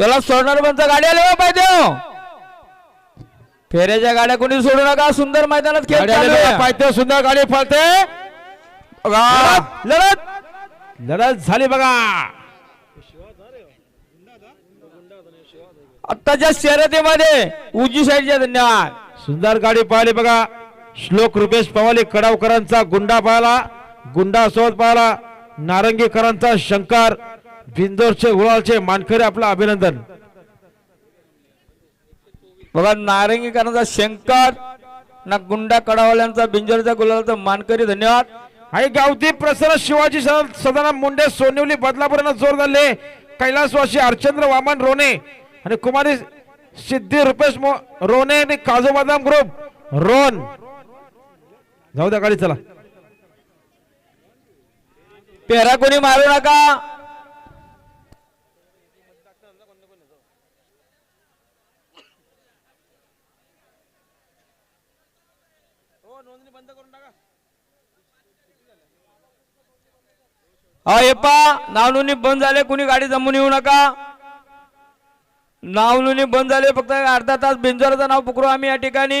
तुला सोडणार पण गाडी आली पाहिजे हो. फेऱ्याच्या गाड्या कोणी सोडू नका सुंदर मैदानात खेळ. पायथ्यावर सुंदर गाडी पळते. लढत लढत. झाली बघा. आत्ताच्या शर्यतीमध्ये उजी साईडच्या धन्यवाद. सुंदर गाडी पाहिली बघा. श्लोक रुपेश पवाले कडावकरांचा गुंडा पाहिला. गुंडा सोबत पाहिला. नारंगीकरांचा शंकर. बिंदोरचे गुळालचे मानकरी आपलं अभिनंदन. बघा नारंगीकरांचा शंकर ना गुंडा कडावाल्यांचा बिंजरचा गुलालचा मानकरी धन्यवाद. आणि गावठी प्रसन्न शिवाजी सदा- सदानंद मुंडे सोनिवली बदलापूर जोर झाले कैलासवासी हरचंद्र वामन रोने. आणि कुमारी सिद्धी रुपेश रोने आणि काजू बदाम ग्रुप रोन. जाऊ द्या गाडी चला. पेरा कोणी मारू नका. हा हे पा. नाव बंद झाले कुणी गाडी जमून येऊ नका. नावनोंदणी बंद झाले फक्त अर्धा तास बिंजोराचं नाव पुकरू आम्ही या ठिकाणी.